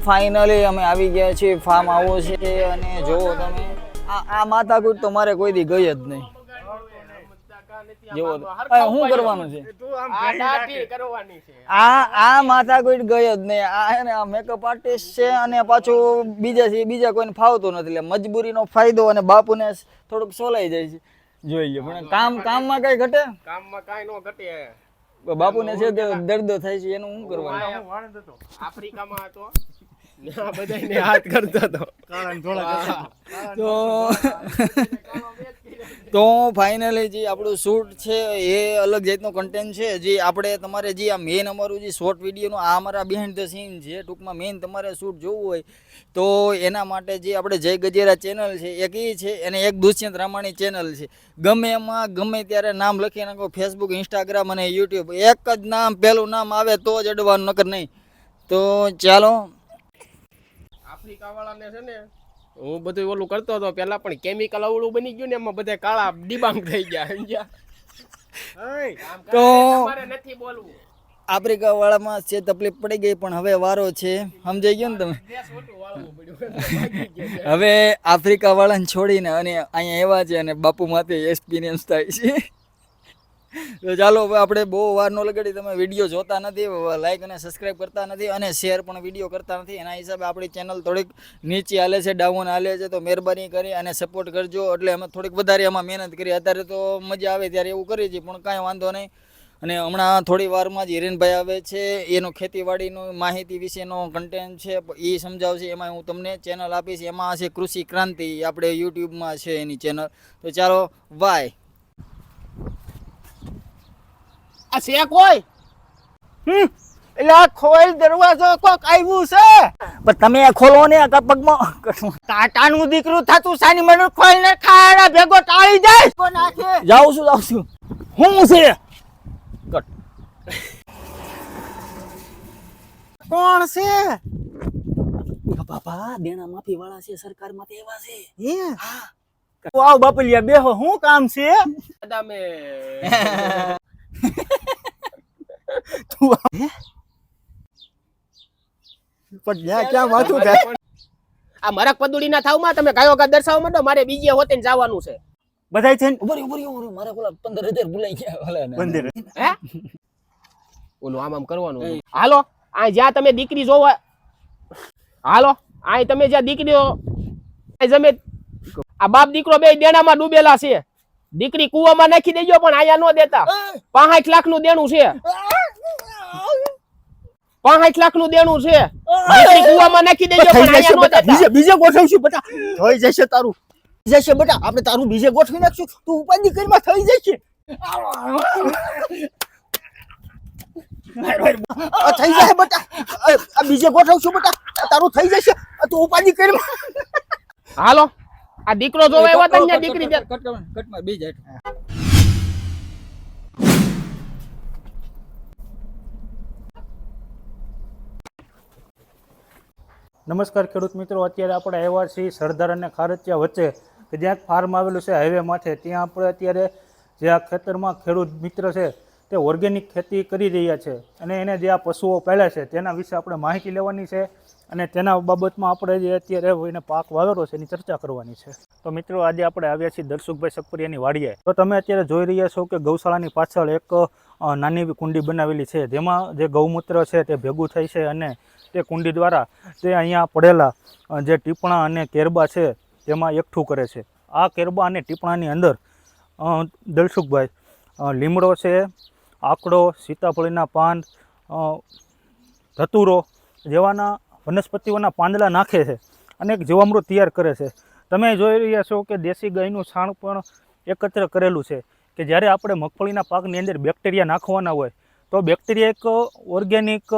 Finally અમે આવી ગયા છીએ ફાર્મ આવો છે અને જુઓ તમે આ આ માથાકૂટ તો મારે કોઈ દી ગઈ જ નહીં. આ શું કરવાનું છે? આ આ માથાકૂટ ગઈ જ નહીં. આ હે ને આ મેકઅપ આર્ટિસ્ટ છે અને પાછું બીજા છે બીજા કોઈને ફાવતું નથી. એટલે મજબૂરીનો ફાયદો અને બાપુને થોડુંક સોલાઈ જાય છે. જોઈએ પણ કામ કામમાં કઈ ઘટે? કામમાં કઈ નો ઘટે. બાપુને છે તે દર્દ થાય છે એનું શું કરવાનું? આફ્રિકામાં હતો. આ બધાયને હાથ કરતો હતો. તો તો ફાઇનલી જે આપણું શૂટ છે એ અલગ જાતનો કન્ટેન્ટ છે. જે આપણે તમારે જે આ મેન અમારું જે શોર્ટ વિડીયોનું આ અમારા બિહાઇન્ડ ધ સીન છે ટૂંકમાં મેઇન તમારે શૂટ જોવું હોય, તો એના માટે જે આપણે જય ગજેરા ચેનલ છે, એક એ છે અને એક દુષ્યંત રામાણી ચેનલ છે. ગમે એમાં, ગમે ત્યારે નામ લખી નાખો ફેસબુક ઇન્સ્ટાગ્રામ અને યુટ્યુબ એક જ નામ પહેલું નામ આવે તો જ અડવાનું, નકર નહીં. તો ચાલો. આફ્રિકાવાળાને છે ને હું બધું ઓલું કરતો હતો. પેલા પણ કેમિકલ અવળું બની ગયું ને એમાં બધા કાળા ડિબાંગ થઈ ગયા સમજ્યા? તો નથી બોલવું. આફ્રિકા વાળામાં છે તકલીફ પડી ગઈ પણ હવે વારો છે. સમજાઈ ગયો ને તમે. હવે આફ્રિકા વાળાને છોડીને અને અહીંયા એવા છે અને બાપુ માથે એક્સપિરિયન્સ થાય છે. ચાલો આપણે બહુ વાર ન લગાડી, તમે વીડિયો જોતા નથી લાઈક અને સબસ્ક્રાઈબ કરતા નથી અને શેર પણ વીડિયો કરતા નથી. એના હિસાબે આપણી ચેનલ થોડીક નીચે હાલે છે ડાઉન હાલે છે, તો મહેરબાની કરી અને સપોર્ટ કરજો. એટલે અમે થોડીક વધારે એમાં મહેનત કરી. અત્યારે તો મજા આવે ત્યારે એવું કરીએ છીએ, પણ કાંઈ વાંધો નહીં. અને હમણાં થોડી વારમાં જ હિરેનભાઈ આવે છે, એનો ખેતીવાડીનું માહિતી વિશેનો કન્ટેન્ટ છે, એ સમજાવશે. એમાં હું તમને ચેનલ આપીશ. એમાં છે કૃષિ ક્રાંતિ આપણે યુટ્યુબમાં છે એની ચેનલ તો ચાલો વાય આ છે કોઈ એટલે આ ખોલ દરવાજો કોક આવ્યું છે. પણ તમે ખોલો ને આ પગમાં કાટાનું દીકરું થતું સાની મને ખોલ ને ખાડા ભેગો ટાળી જાય. જાઉં છું જાઉં છું. હું છે? કટ. કોણ છે? બાપા દેણા માફી વાળા છે સરકારમાંથી એવા છે. હે? તું આવ બાપલિયા બેહો શું કામ છે? દાદા મેં. હે? પણ ન્યા ક્યાં માથું થાય આ મરક પદુડી ના થાવમાં તમે ગાયો ગા દર્શાવવા માંડો મારે બીજે હોતે જવાનું છે. બધાય છે ને? ઉભરી ઉભરી ઉભરી મારે પંદર હજાર ભૂલાઈ ગયા ઓલા ને. મંદિર હે? ઓલું આમ આમ કરવાનું હાલો આ જ્યાં તમે દીકરી જોવા હાલો આ તમે જ્યાં દીકરીઓ આ જમે આ બાપ દીકરો બે દેણામાં ડૂબેલા છે. દીકરી કુવામાં નાખી દેજો પણ આયા ન દેતા. પાંચ લાખનું દેણું છે. પાંચ લાખનું દેણું છે નાખી દેજો બીજે બીજે ગોઠવશું બેટા થઈ જશે તારું જશે બેટા આપણે તારું બીજે ગોઠવી નાખશું તું ઉપાધિ કરીમાં થઈ જશે થઈ જશે બેટા બીજે ગોઠવશું બેટા તારું થઈ જશે તું ઉપાધિ કરી હાલો આ દીકરો જોવા એવા તને દીકરી કટ કટમાં નમસ્કાર ખેડૂત મિત્રો, અત્યારે આપણે આવ્યા છીએ સરદાર અને ખારચિયા વચ્ચે, કે જ્યાં એક ફાર્મ આવેલું છે હાઈવે માથે. ત્યાં આપણે અત્યારે જે આ ખેતરમાં ખેડૂત મિત્ર છે, તે ઓર્ગેનિક ખેતી કરી રહ્યા છે. અને એને જે આ પશુઓ પાળ્યા છે, તેના વિશે આપણે માહિતી લેવાની છે અને તેના બાબતમાં આપણે જે અત્યારે એને પાક વાવેલો છે એની ચર્ચા કરવાની છે. તો મિત્રો, આજે આપણે આવ્યા છીએ દર્શુકભાઈ સકપરિયાની વાડીએ. તો તમે અત્યારે જોઈ રહ્યા છો કે ગૌશાળાની પાછળ એક નાની કુંડી બનાવેલી છે. જેમાં જે ગૌમૂત્ર છે તે ભેગું થાય છે અને તે કુંડી દ્વારા તે અહીંયા પડેલા જે ટીપણા અને કેરબા છે તેમાં એકઠું કરે છે. આ કેરબા અને ટીપણાની અંદર દલસુખભાઈ લીમડો છે, આકડો, સીતાફળીના પાન ધતુરો જેવાના વનસ્પતિઓના પાંદડા નાખે છે અને એક જીવામૃત તૈયાર કરે છે. તમે જોઈ રહ્યા છો કે દેશી ગાયનું છાણ પણ એકત્ર કરેલું છે. કે જ્યારે આપણે મગફળીના પાકની અંદર બેક્ટેરિયા નાખવાના હોય તો બેક્ટેરિયા એક ઓર્ગેનિક